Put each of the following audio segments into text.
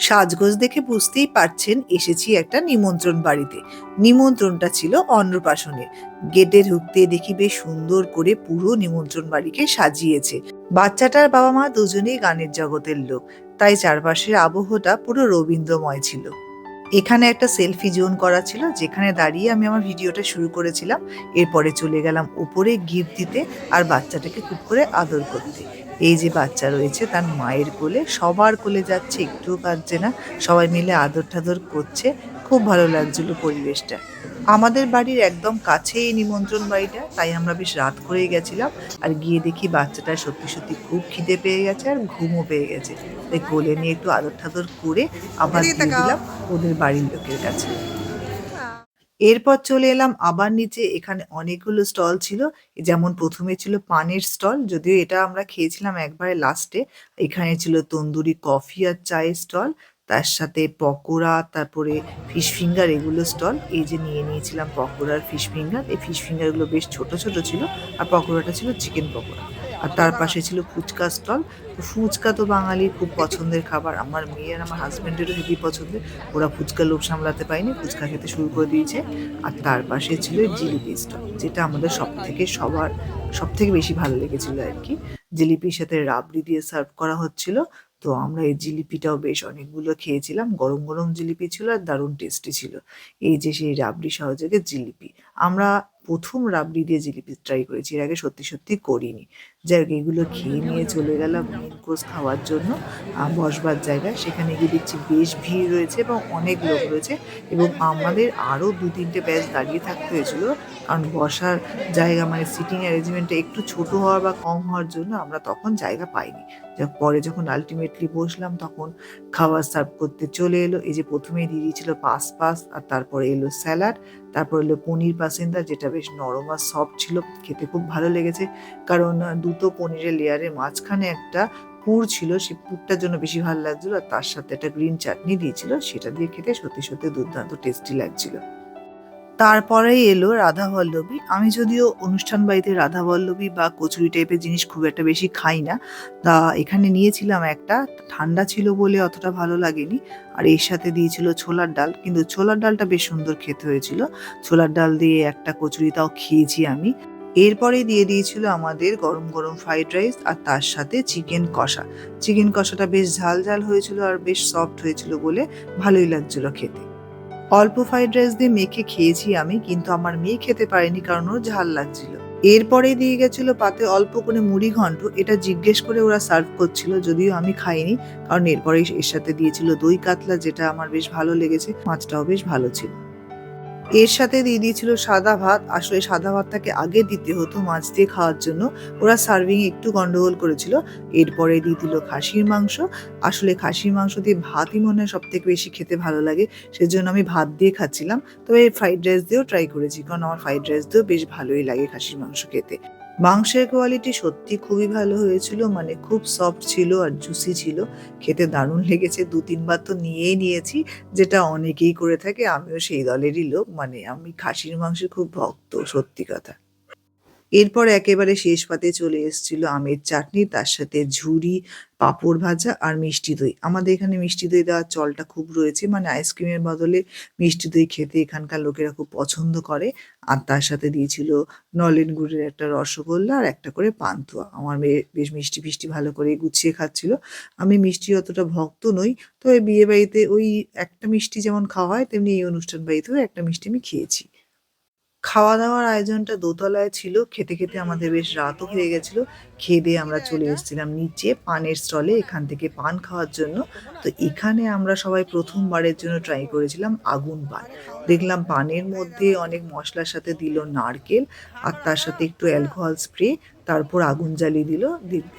সাজগোজ দেখে বুঝতেই পারছেন, এসেছি একটা নিমন্ত্রণ বাড়িতে। নিমন্ত্রণটা ছিল অন্নপ্রাশনের। গেটে ঢুকতে দেখি বেশ সুন্দর করে পুরো নিমন্ত্রণ বাড়িকে সাজিয়েছে। বাচ্চাটার বাবা মা দুজনেই গানের জগতের লোক, তাই চারপাশের আবহটা পুরো রবীন্দ্রময় ছিল। এখানে একটা সেলফি জোন করা ছিল, যেখানে দাঁড়িয়ে আমি আমার ভিডিওটা শুরু করেছিলাম। এরপরে চলে গেলাম উপরে গিফট দিতে আর বাচ্চাটাকে খুব করে আদর করতে। এই যে বাচ্চা রয়েছে তার মায়ের কোলে সবার কোলে যাচ্ছে একটুও কাঁদছে না সবাই মিলে আদর ঠাদর করছে খুব ভালো লাগছিল পরিবেশটা। আমাদের বাড়ির একদম কাছেই নিমন্ত্রণ বাড়িটা তাই আমরা বেশ রাত করেই গেছিলাম আর গিয়ে দেখি বাচ্চাটা সত্যি সত্যি খুব খিদে পেয়ে গেছে আর ঘুমও পেয়ে গেছে। তাই কোলে নিয়ে একটু আদর ঠাদর করে আবার দিয়ে দিলাম ওদের বাড়ির লোকের কাছে। এরপর চলে এলাম আবার নিচে, এখানে অনেকগুলো স্টল ছিল। যেমন প্রথমে ছিল পানের স্টল, যদিও এটা আমরা খেয়েছিলাম একবারে লাস্টে এখানে ছিল তন্দুরি কফি আর চায়ের স্টল, তার সাথে পকোড়া, তারপরে ফিশ ফিঙ্গার এগুলো স্টল। এই যে নিয়ে নিয়েছিলাম পকোড়ার ফিশ ফিঙ্গার এই ফিশ ফিঙ্গারগুলো বেশ ছোট ছোট ছিল, আর পকোড়াটা ছিল চিকেন পকোড়া। আর তার পাশে ছিল ফুচকা স্টল। তো ফুচকা তো বাঙালির খুব পছন্দের খাবার। আমার মেয়ে আর আমার হাজব্যান্ডেরও হেভি পছন্দের। ওরা ফুচকা লোভ সামলাতে পায়নি ফুচকা খেতে শুরু করে দিয়েছে। আর তার পাশে ছিল জিলিপি স্টল, যেটা আমাদের সব থেকে সবার সব থেকে বেশি ভালো লেগেছিল আর কি। জিলিপির সাথে রাবড়ি দিয়ে সার্ভ করা হচ্ছিল। তো আমরা এই জিলিপিটাও বেশ অনেকগুলো খেয়েছিলাম। গরম গরম জিলিপি ছিল আর দারুণ টেস্টি ছিল। এই যে সেই রাবড়ি সহযোগে জিলিপি। আমরা প্রথম রাবড়ি দিয়ে জিলিপি ট্রাই করেছি, এর আগে সত্যি সত্যি করিনি। যাই হোক, এগুলো খেয়ে নিয়ে চলে গেলাম মেন কোর্স খাওয়ার জন্য। বসবার জায়গা, সেখানে গিয়ে দেখছি বেশ ভিড় রয়েছে এবং অনেক লোক রয়েছে এবং আমাদের আরও দু তিনটে ব্যাচ দাঁড়িয়ে থাকতে হয়েছিল। কারণ বসার জায়গা মানে সিটিং অ্যারেঞ্জমেন্টটা একটু ছোট হওয়ার বা কম হওয়ার জন্য আমরা তখন জায়গা পাইনি। পরে যখন আলটিমেটলি বসলাম তখন খাবার সার্ভ করতে চলে এলো। এই যে প্রথমেই দিয়ে দিয়েছিল পাস পাস, আর তারপরে এলো স্যালাড তারপর এলো পনির পাসেন্দা, যেটা বেশ নরম আর সফট ছিল, খেতে খুব ভালো লেগেছে। কারণ দুটো পনিরের লেয়ারের মাঝখানে একটা পুর ছিল সেই পুরটার জন্য বেশি ভালো লাগছিল, আর তার সাথে একটা গ্রিন চাটনি দিয়েছিল, সেটা দিয়ে খেতে সত্যি সত্যি দুর্দান্ত টেস্টি লাগছিল। তারপরেই এলো রাধা বল্লভী আমি যদিও অনুষ্ঠান বাড়িতে রাধা বল্লভী বা কচুরি টাইপের জিনিস খুব একটা বেশি খাই না। তা এখানে নিয়েছিলাম একটা। ঠান্ডা ছিল বলে অতটা ভালো লাগেনি। আর এর সাথে দিয়েছিল ছোলার ডাল। কিন্তু ছোলার ডালটা বেশ সুন্দর খেতে হয়েছিল। ছোলার ডাল দিয়ে একটা কচুরি তাও খেয়েছি আমি। এরপরে দিয়ে দিয়েছিল আমাদের গরম গরম ফ্রাইড রাইস আর তার সাথে চিকেন কষা। চিকেন কষাটা বেশ ঝাল ঝাল হয়েছিল আর বেশ সফট হয়েছিল বলে ভালোই লাগছিল খেতে। অল্প ফ্রাইড রাইস দিয়ে মেখে খেয়েছি আমি, কিন্তু আমার মেয়ে খেতে পারেনি কারণ ওর ঝাল লাগছিল। এরপরে দিয়ে গেছিল পাতে অল্প করে মুড়ি ঘন্ট, এটা জিজ্ঞেস করে ওরা সার্ভ করছিল, যদিও আমি খাইনি, কারণ এরপরে এর সাথে দিয়েছিল দই কাতলা, যেটা আমার বেশ ভালো লেগেছে, মাছটাও বেশ ভালো ছিল। এর সাথে দিয়ে দিয়েছিল সাদা ভাত। আসলে সাদা ভাতটাকে আগে দিতে হতো মাছ দিয়ে খাওয়ার জন্য। ওরা সার্ভিং একটু গন্ডগোল করেছিল। এরপরে দিয়ে দিল খাসির মাংস। আসলে খাসির মাংস দিয়ে ভাতই মনে হয় সবথেকে বেশি খেতে ভালো লাগে। সেজন্য আমি ভাত দিয়ে খাচ্ছিলাম। তবে ফ্রাইড রাইস দিয়েও ট্রাই করেছি। কারণ আমার ফ্রাইড রাইস দিয়েও বেশ ভালোই লাগে খাসির মাংস খেতে। মাংসের কোয়ালিটি সত্যি খুবই ভালো হয়েছিল মানে খুব সফট ছিল আর জুসি ছিল। খেতে দারুণ লেগেছে, দু তিনবার তো নিয়েই নিয়েছি, যেটা অনেকেই করে থাকে, আমিও সেই দলেরই লোক মানে আমি খাসির মাংসের খুব ভক্ত, সত্যি কথা। এরপর একেবারে শেষ পাতে চলে এসেছিল আমের চাটনি, তার সাথে ঝুড়ি পাঁপড় ভাজা আর মিষ্টি দই। আমাদের এখানে মিষ্টি দই দেওয়ার চলটা খুব রয়েছে মানে আইসক্রিমের বদলে মিষ্টি দই খেতে এখানকার লোকেরা খুব পছন্দ করে। আর তার সাথে দিয়েছিল নলেন গুড়ের একটা রসগোল্লা আর একটা করে পান্তুয়া। আমার মেয়ে বেশ মিষ্টি ফিষ্টি ভালো করে গুছিয়ে খাচ্ছিল। আমি মিষ্টি অতটা ভক্ত নই, তবে বিয়ে বাড়িতে ওই একটা মিষ্টি যেমন খাওয়া হয়, তেমনি এই অনুষ্ঠান বাড়িতেও একটা মিষ্টি আমি খেয়েছি। খাওয়া দাওয়ার আয়োজনটা দোতলায় ছিল। খেতে খেতে আমাদের বেশ রাতও হয়ে গেছিল। খেয়ে দিয়ে আমরা চলে এসেছিলাম নিচে পানের স্টলে এখান থেকে পান খাওয়ার জন্য। তো এখানে আমরা সবাই প্রথমবারের জন্য ট্রাই করেছিলাম আগুন পান। দেখলাম পানের মধ্যে অনেক মশলার সাথে দিল নারকেল আর তার সাথে একটু অ্যালকোহল স্প্রে তারপর আগুন জ্বালিয়ে দিল।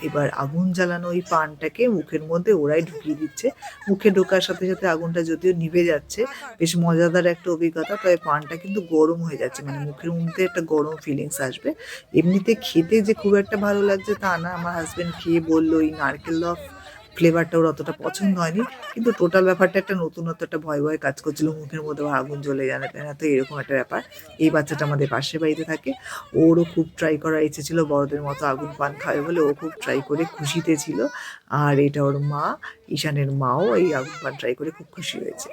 এবার আগুন জ্বালানো ওই পানটাকে মুখের মধ্যে ওরাই ঢুকিয়ে দিচ্ছে। মুখে ঢোকার সাথে সাথে আগুনটা যদিও নিভে যাচ্ছে, বেশ মজাদার একটা অভিজ্ঞতা। তবে পানটা কিন্তু গরম হয়ে যাচ্ছে মানে মুখের মধ্যে একটা গরম ফিলিংস আসবে। এমনিতে খেতে যে খুব একটা ভালো লাগছে তা না। আমার হাজব্যান্ড খেয়ে বলল ওই নারকেল দেওয়া ফ্লেভারটা ওর অতটা পছন্দ হয়নি। কিন্তু টোটাল ব্যাপারটা একটা নতুনত্ব, একটা ভয় ভয় কাজ করছিল, মুখের মধ্যে আগুন জ্বলে জানে না তো এরকম একটা ব্যাপার। এই বাচ্চাটা আমাদের পাশের বাড়িতে থাকে। ওরও খুব ট্রাই করার ইচ্ছে ছিল, বড়দের মতো আগুন পান খাবে বলে ও খুব ট্রাই করে খুশিতে ছিল। আর এটা ওর মা, ঈশানের মাও এই আগুন পান ট্রাই করে খুব খুশি হয়েছে।